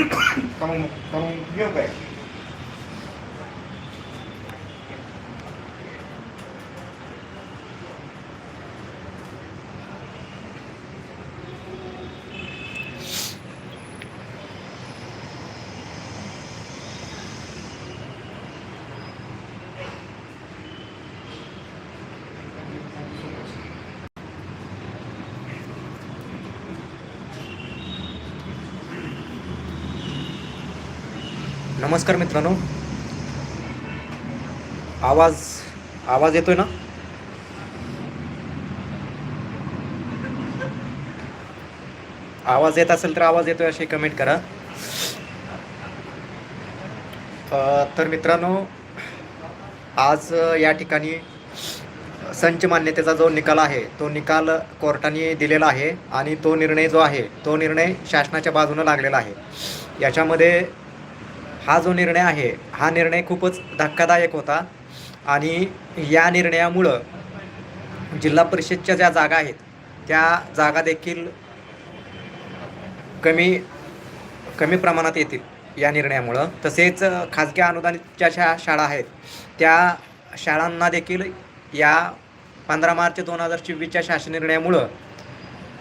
का मग का मग घेऊ नमस्कार मित्रांनो. आवाज आवाज येतोय ना? आवाज येत असेल तर आवाज येतोय अशी कमेंट करा. तर मित्रांनो आज या ठिकाणी संच मान्यतेचा जो निकाल आहे तो निकाल कोर्टाने दिलेला आहे आणि तो निर्णय जो आहे तो निर्णय शासनाच्या बाजूनं लागलेला आहे. याच्यामध्ये हा जो निर्णय आहे हा निर्णय खूपच धक्कादायक होता. आणि या निर्णयामुळं जिल्हा परिषदच्या ज्या जागा आहेत त्या जागा देखील कमी कमी प्रमाणात येतील या निर्णयामुळं. तसेच खाजगी अनुदानित ज्या शाळा आहेत त्या शाळांना देखील या पंधरा मार्च दोन हजार चोवीसच्या शासन निर्णयामुळं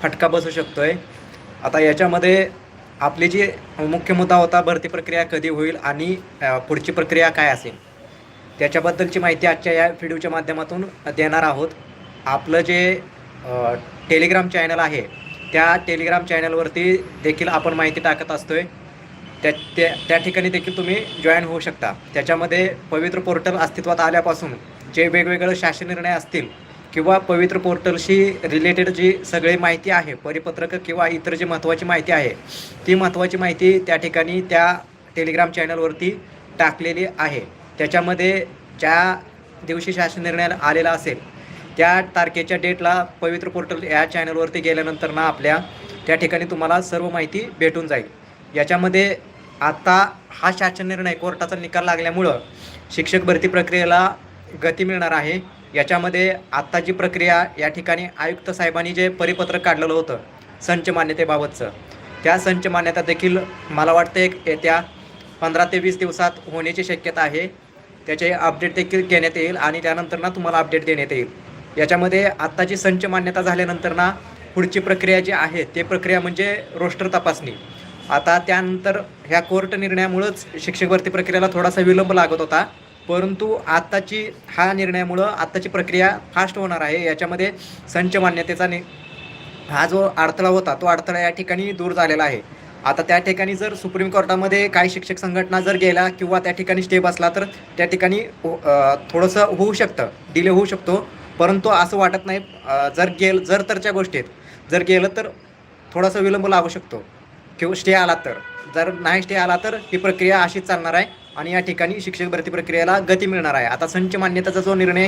फटका बसू शकतो आहे आता याच्यामध्ये आपली जी मुख्य मुद्दा होता भरती प्रक्रिया कधी होईल आणि पुढची प्रक्रिया काय असेल? त्याच्याबद्दलची माहिती आजच्या या व्हिडिओच्या माध्यमातून देणार आहोत. आपलं जे टेलिग्राम चॅनल आहे त्या टेलिग्राम चॅनलवरती देखील आपण माहिती टाकत असतो आहे त्या त्या त्या ठिकाणी देखील तुम्ही जॉईन होऊ शकता. त्याच्यामध्ये पवित्र पोर्टल अस्तित्वात आल्यापासून जे वेगवेगळे शासन निर्णय असतील किंवा पवित्र पोर्टलशी रिलेटेड जी सगळी माहिती आहे परिपत्रक किंवा इतर जी महत्त्वाची माहिती आहे ती महत्त्वाची माहिती त्या ठिकाणी त्या टेलिग्राम चॅनलवरती टाकलेली आहे. त्याच्यामध्ये ज्या दिवशी शासन निर्णय आलेला असेल त्या तारखेच्या डेटला पवित्र पोर्टल या चॅनलवरती गेल्यानंतर ना आपल्या त्या ठिकाणी तुम्हाला सर्व माहिती भेटून जाईल. याच्यामध्ये आता हा शासन निर्णय कोर्टाचा निकाल लागल्यामुळं शिक्षक भरती प्रक्रियेला गती मिळणार आहे. याच्यामध्ये आत्ता जी प्रक्रिया या ठिकाणी आयुक्त साहेबांनी जे परिपत्रक काढलेलं होतं संच मान्यतेबाबतचं त्या संच मान्यता देखील मला वाटतं एक येत्या पंधरा ते वीस दिवसात होण्याची शक्यता आहे. त्याचे अपडेट देखील घेण्यात येईल आणि त्यानंतर ना तुम्हाला अपडेट देण्यात येईल. याच्यामध्ये आत्ताची संच मान्यता झाल्यानंतर ना पुढची प्रक्रिया जी आहे ते प्रक्रिया म्हणजे रोस्टर तपासणी. आता त्यानंतर ह्या कोर्ट निर्णयामुळंच शिक्षक भरती प्रक्रियेला थोडासा विलंब लागत होता. परंतु आत्ताची हा निर्णयामुळं आत्ताची प्रक्रिया फास्ट होणार आहे. याच्यामध्ये संच मान्यतेचा नि हा जो अडथळा होता तो अडथळा या ठिकाणी दूर झालेला आहे. आता त्या ठिकाणी जर सुप्रीम कोर्टामध्ये काही शिक्षक संघटना जर गेला किंवा त्या ठिकाणी स्टे बसला तर त्या ठिकाणी हो- थोडंसं होऊ शकतं डिले होऊ शकतो. परंतु असं वाटत नाही जर गेल जर तरच्या गोष्टीत जर गेलं तर थोडासा विलंब लागू शकतो. किंवा स्टे आला तर. जर नाही स्टे आला तर ही प्रक्रिया अशीच चालणार आहे. आणि या ठिकाणी शिक्षक भरती प्रक्रियेला गती मिळणार आहे. आता संच मान्यताचा जो निर्णय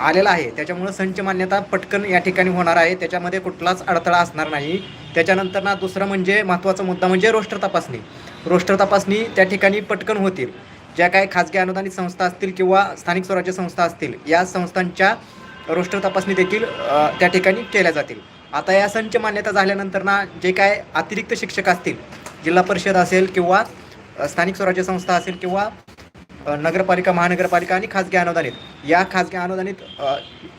आलेला आहे त्याच्यामुळं संच मान्यता पटकन या ठिकाणी होणार आहे. त्याच्यामध्ये कुठलाच अडथळा असणार नाही. त्याच्यानंतर ना दुसरं म्हणजे महत्त्वाचा मुद्दा म्हणजे रोस्टर तपासणी. रोस्टर तपासणी त्या ठिकाणी पटकन होतील. ज्या काही खाजगी अनुदानित संस्था असतील किंवा स्थानिक स्वराज्य संस्था असतील या संस्थांच्या रोस्टर तपासणी देखील त्या ठिकाणी केल्या जातील. आता या संच मान्यता झाल्यानंतर ना जे काय अतिरिक्त शिक्षक असतील जिल्हा परिषद असेल किंवा स्थानिक स्वराज्य संस्था असेल किंवा नगरपालिका महानगरपालिका आणि खाजगी अनुदानित या खाजगी अनुदानित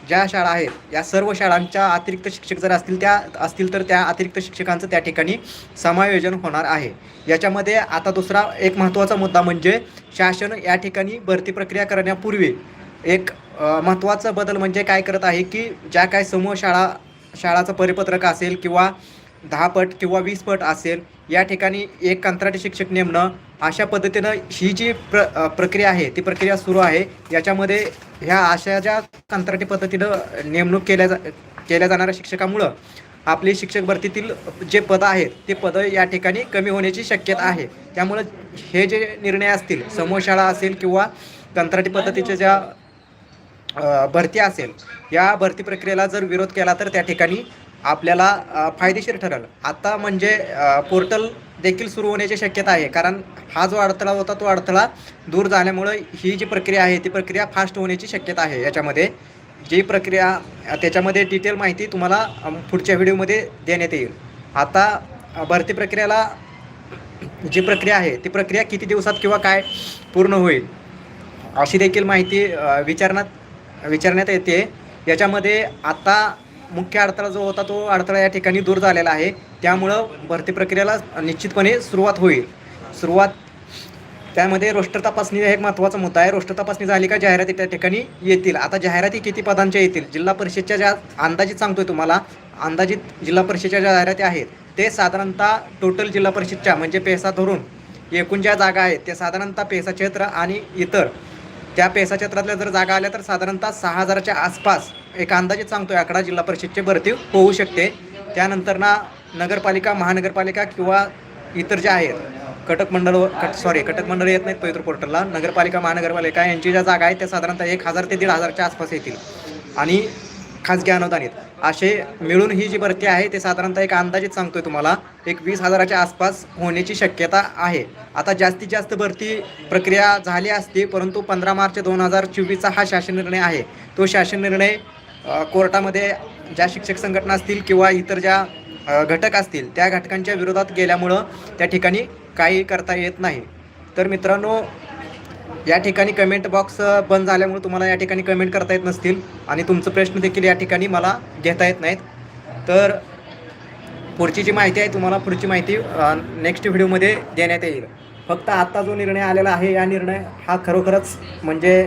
ज्या शाळा आहेत या सर्व शाळांच्या अतिरिक्त शिक्षक जर असतील त्या असतील तर त्या अतिरिक्त शिक्षकांचं त्या ठिकाणी समायोजन होणार आहे. याच्यामध्ये आता दुसरा एक महत्त्वाचा मुद्दा म्हणजे शासन या ठिकाणी भरती प्रक्रिया करण्यापूर्वी एक महत्त्वाचा बदल म्हणजे काय करत आहे की ज्या काय समूह शाळा शाळाचं परिपत्रक असेल किंवा दहा पट किंवा वीस पट असेल या ठिकाणी एक कंत्राटी शिक्षक नेमणं अशा पद्धतीनं ही जी प्र प्रक्रिया आहे ती प्रक्रिया सुरू आहे. याच्यामध्ये ह्या अशा ज्या कंत्राटी पद्धतीनं नेमणूक केल्या जा केल्या जाणाऱ्या शिक्षकामुळं आपली शिक्षक भरतीतील जे पदं आहेत ते पदं या ठिकाणी कमी होण्याची शक्यता आहे. त्यामुळं हे जे निर्णय असतील समूह शाळा असेल किंवा कंत्राटी पद्धतीच्या ज्या भरती असेल या भरती प्रक्रियेला जर विरोध केला तर त्या ठिकाणी आपल्याला फायदेशीर ठरेल. आता म्हणजे पोर्टल देखील सुरू होण्याची शक्यता आहे. कारण हा जो अडथळा होता तो अडथळा दूर झाल्यामुळं ही जी प्रक्रिया आहे ती प्रक्रिया फास्ट होण्याची शक्यता आहे याच्यामध्ये. जी प्रक्रिया त्याच्यामध्ये डिटेल माहिती तुम्हाला पुढच्या व्हिडिओमध्ये देण्यात येईल. आता भरती प्रक्रियेला जी प्रक्रिया आहे ती प्रक्रिया किती दिवसात किंवा काय पूर्ण होईल अशी देखील माहिती विचारण्यात विचारण्यात येते. याच्यामध्ये आता मुख्य अडथळा जो होता तो अडथळा या ठिकाणी दूर झालेला आहे. त्यामुळं भरती प्रक्रियेला निश्चितपणे सुरुवात होईल. सुरुवात त्यामध्ये रोस्टर तपासणी हा एक महत्त्वाचा मुद्दा आहे. रोस्टर तपासणी झाली का जाहिराती त्या ठिकाणी येतील. आता जाहिराती किती पदांच्या येतील? जिल्हा परिषदच्या ज्या अंदाजित सांगतोय तुम्हाला अंदाजित जिल्हा परिषदच्या ज्या जाहिराती आहेत ते साधारणतः टोटल जिल्हा परिषदच्या म्हणजे पेसा धरून एकूण ज्या जागा आहेत ते साधारणतः पेसा क्षेत्र आणि इतर. त्या पेसा क्षेत्रातल्या जर जागा आल्या तर साधारणतः सहा हजाराच्या आसपास एक अंदाजे सांगतोय आकडा जिल्हा परिषदचे भरती होऊ शकते. त्यानंतर ना नगरपालिका महानगरपालिका किंवा इतर ज्या आहेत कटक मंडळ कट सॉरी कटक मंडळ येत नाहीत पवित्र पोर्टलला. नगरपालिका महानगरपालिका यांची ज्या जागा आहेत त्या साधारणतः एक हजार ते दीड हजारच्या आसपास येतील. आणि खाजगी अनुदानित असे मिळून ही जी भरती आहे ते साधारणतः एक अंदाजित सांगतोय तुम्हाला एक वीस हजाराच्या आसपास होण्याची शक्यता आहे. आता जास्तीत जास्त भरती प्रक्रिया झाली असती परंतु पंधरा मार्च दोन हजार चोवीसचा हा शासन निर्णय आहे. तो शासन निर्णय कोर्टामध्ये ज्या शिक्षक संघटना असतील किंवा इतर ज्या घटक असतील त्या घटकांच्या विरोधात गेल्यामुळं त्या ठिकाणी काही करता येत नाही. तर मित्रांनो या ठिकाणी कमेंट बॉक्स बंद झाल्यामुळे तुम्हाला या ठिकाणी कमेंट करता येत नसतील आणि तुमचं प्रश्न देखील या ठिकाणी मला घेता येत नाहीत. तर पुढची जी माहिती आहे तुम्हाला पुढची माहिती नेक्स्ट व्हिडिओमध्ये देण्यात येईल. फक्त आत्ता जो निर्णय आलेला आहे या निर्णय हा खरोखरच म्हणजे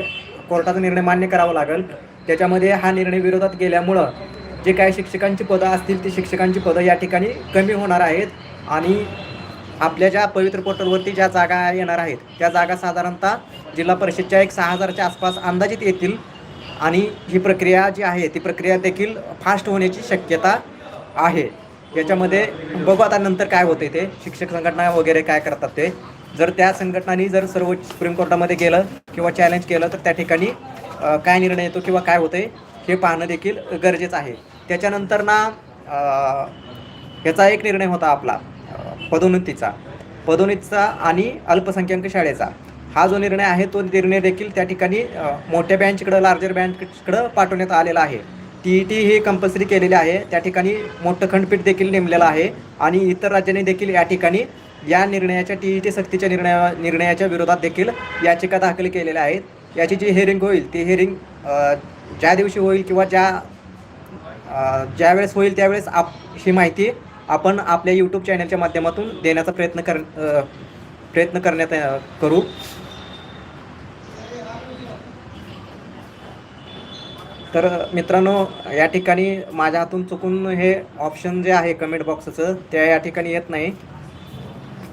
कोर्टाचा निर्णय मान्य करावा लागेल. त्याच्यामध्ये हा निर्णय विरोधात गेल्यामुळं जे काही शिक्षकांची पदं असतील ती शिक्षकांची पदं या ठिकाणी कमी होणार आहेत आणि आपल्या ज्या पवित्र पोर्टलवरती ज्या जागा येणार आहेत त्या जागा साधारणतः जिल्हा परिषदच्या एक सहा हजारच्या आसपास अंदाजित येतील आणि ही प्रक्रिया जी आहे ती प्रक्रिया देखील फास्ट होण्याची शक्यता आहे. याच्यामध्ये बघू आता नंतर काय होते ते शिक्षक संघटना वगैरे काय करतात ते. जर त्या संघटनांनी जर सर्वोच्च सुप्रीम कोर्टामध्ये गेलं किंवा चॅलेंज केलं तर त्या ठिकाणी काय निर्णय येतो किंवा काय होते हे पाहणं देखील गरजेचं आहे. त्याच्यानंतर ना याचा ह्याचा एक निर्णय होता आपला पदोन्नतीचा. पदोन्नतीचा आणि अल्पसंख्याक शाळेचा. हा जो निर्णय आहे तो निर्णय देखील त्या ठिकाणी मोठ्या बँचकडं लार्जर बँचकडं पाठवण्यात आलेला आहे. टी ई टी ही कंपल्सरी केलेली आहे. त्या ठिकाणी मोठं खंडपीठ देखील नेमलेलं आहे आणि इतर राज्यांनी देखील या ठिकाणी या निर्णयाच्या टी ई टी सक्तीच्या निर्णया निर्णयाच्या विरोधात देखील याचिका दाखल केलेल्या आहेत. याची जी हेअरिंग होईल ती हेअरिंग ज्या दिवशी होईल किंवा ज्या ज्यावेळेस होईल त्यावेळेस आप ही माहिती आपण आपल्या यूट्यूब चॅनलच्या माध्यमातून देण्याचा प्रयत्न कर प्रयत्न करण्यात करू. तर मित्रांनो या ठिकाणी माझ्या हातून चुकून हे ऑप्शन जे आहे कमेंट बॉक्सचं त्या या ठिकाणी येत नाही.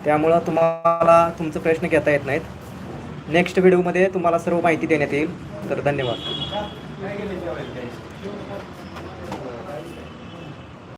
त्यामुळं तुम्हाला तुमचे प्रश्न घेता येत नाहीत. नेक्स्ट व्हिडिओमध्ये तुम्हाला सर्व माहिती देण्यात येईल. तर धन्यवाद.